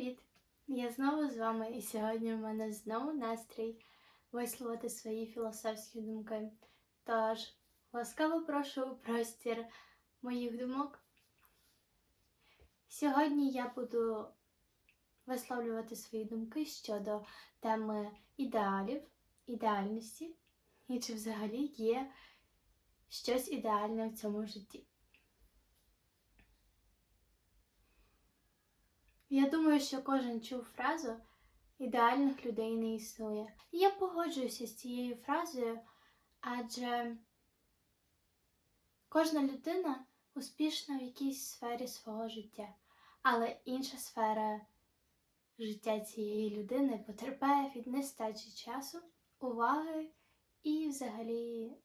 Привіт! Я знову з вами, і сьогодні у мене знову настрій висловити свої філософські думки. Тож, ласкаво прошу у простір моїх думок. Сьогодні я буду висловлювати свої думки щодо теми ідеалів, ідеальності і чи взагалі є щось ідеальне в цьому житті. Я думаю, що кожен чув фразу ідеальних людей не існує. І я погоджуюся з цією фразою, адже кожна людина успішна в якійсь сфері свого життя, але інша сфера життя цієї людини потерпає від нестачі часу, уваги і взагалі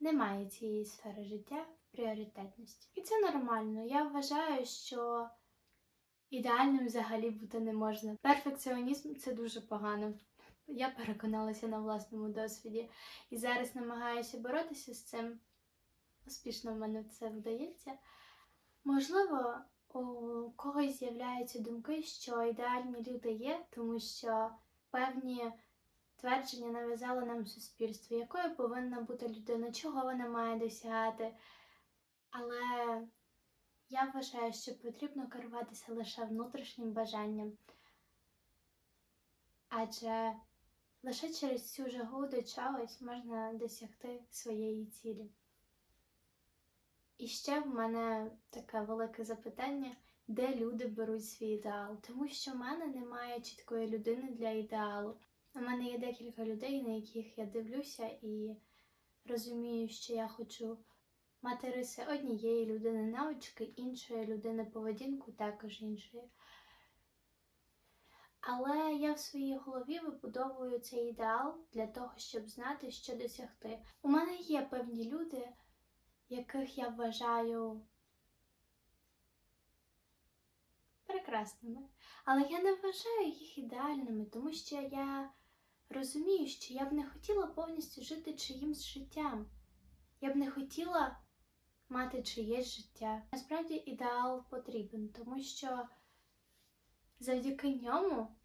немає цієї сфери життя в пріоритетності. І це нормально. Я вважаю, що Ідеальним взагалі бути не можна. Перфекціонізм це дуже погано. Я переконалася на власному досвіді і зараз намагаюся боротися з цим. Успішно в мене це вдається. Можливо, у когось з'являються думки, що ідеальні люди є, тому що певні твердження нав'язало нам суспільство, якою повинна бути людина, чого вона має досягати. Але я вважаю, що потрібно керуватися лише внутрішнім бажанням, адже лише через цю жагу до чогось можна досягти своєї цілі. І ще в мене таке велике запитання, де люди беруть свій ідеал, тому що в мене немає чіткої людини для ідеалу. У мене є декілька людей, на яких я дивлюся і розумію, що я хочу мати однієї людини навички, іншої людини поведінку, також іншої. Але я в своїй голові вибудовую цей ідеал для того, щоб знати, що досягти. У мене є певні люди, яких я вважаю прекрасними. Але я не вважаю їх ідеальними, тому що я розумію, що я б не хотіла повністю жити чиїмсь життям. Я б не хотіла мати чиєсь життя. Насправді ідеал потрібен, тому що завдяки ньому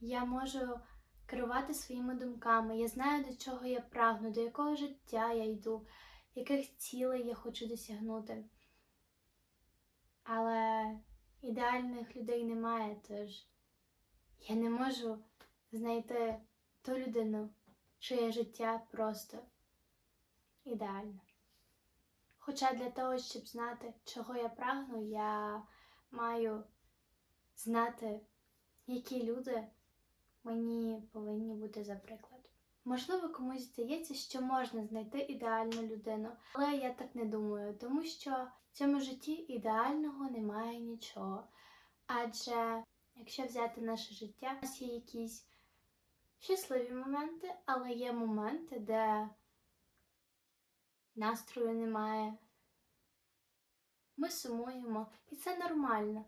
я можу керувати своїми думками. Я знаю, до чого я прагну, до якого життя я йду, яких цілей я хочу досягнути. Але ідеальних людей немає, тож я не можу знайти ту людину, чиє життя просто ідеальне. Хоча для того, щоб знати, чого я прагну, я маю знати, які люди мені повинні бути за приклад. Можливо, комусь здається, що можна знайти ідеальну людину, але я так не думаю, тому що в цьому житті ідеального немає нічого. Адже якщо взяти наше життя, у нас є якісь щасливі моменти, але є моменти, де настрою немає. Ми сумуємо, і це нормально.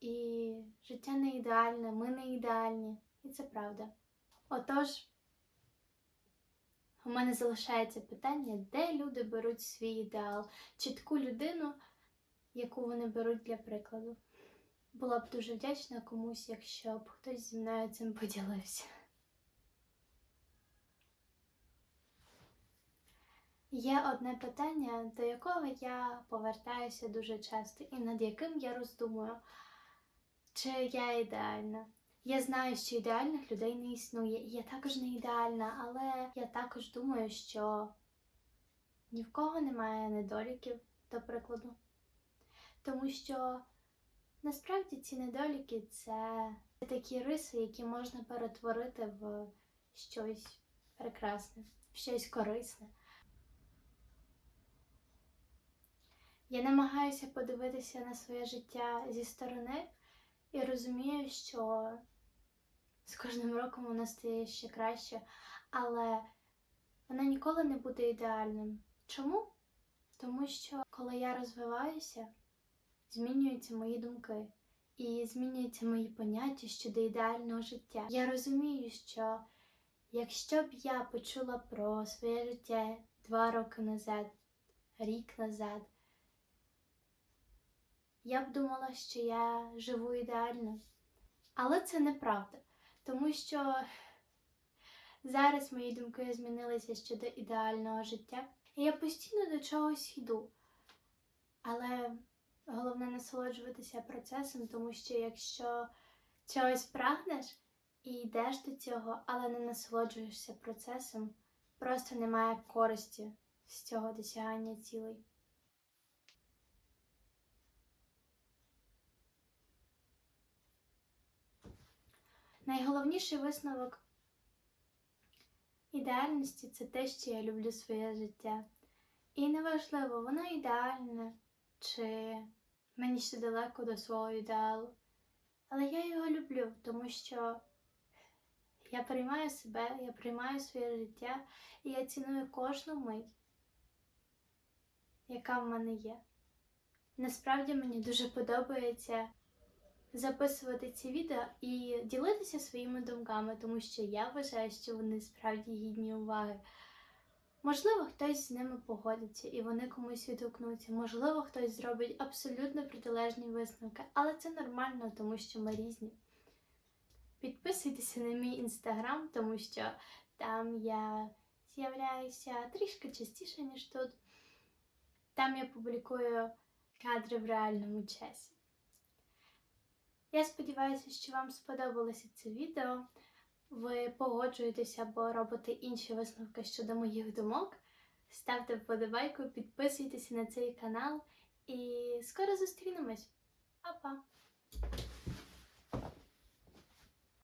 І життя не ідеальне, ми не ідеальні, і це правда. Отож, у мене залишається питання, де люди беруть свій ідеал, чітку людину, яку вони беруть для прикладу. Була б дуже вдячна комусь, якщо б хтось зі мною цим поділився. Є одне питання, до якого я повертаюся дуже часто, і над яким я роздумую, чи я ідеальна. Я знаю, що ідеальних людей не існує, і я також не ідеальна, але я також думаю, що ні в кого немає недоліків, до прикладу. Тому що насправді ці недоліки це такі риси, які можна перетворити в щось прекрасне, в щось корисне. Я намагаюся подивитися на своє життя зі сторони і розумію, що з кожним роком воно стає ще краще, але воно ніколи не буде ідеальним. Чому? Тому що коли я розвиваюся, змінюються мої думки і змінюються мої поняття щодо ідеального життя. Я розумію, що якщо б я почула про своє життя два роки назад, рік назад, я б думала, що я живу ідеально. Але це неправда, тому що зараз мої думки змінилися щодо ідеального життя, і я постійно до чогось йду. Але головне насолоджуватися процесом, тому що якщо чогось прагнеш і йдеш до цього, але не насолоджуєшся процесом, просто немає користі з цього досягання цілей. Найголовніший висновок ідеальності це те, що я люблю своє життя. І неважливо, воно ідеальне, чи мені ще далеко до свого ідеалу. Але я його люблю, тому що я приймаю себе, я приймаю своє життя і я ціную кожну мить, яка в мене є. Насправді мені дуже подобається записувати ці відео і ділитися своїми думками, тому що я вважаю, що вони справді гідні уваги. Можливо, хтось з ними погодиться і вони комусь відгукнуться. Можливо, хтось зробить абсолютно протилежні висновки, але це нормально, тому що ми різні. Підписуйтеся на мій інстаграм, тому що там я з'являюся трішки частіше, ніж тут. Там я публікую кадри в реальному часі. Я сподіваюся, що вам сподобалося це відео. Ви погоджуєтеся або робите інші висновки щодо моїх думок. Ставте вподобайку, підписуйтесь на цей канал і скоро зустрінемось. Па-па!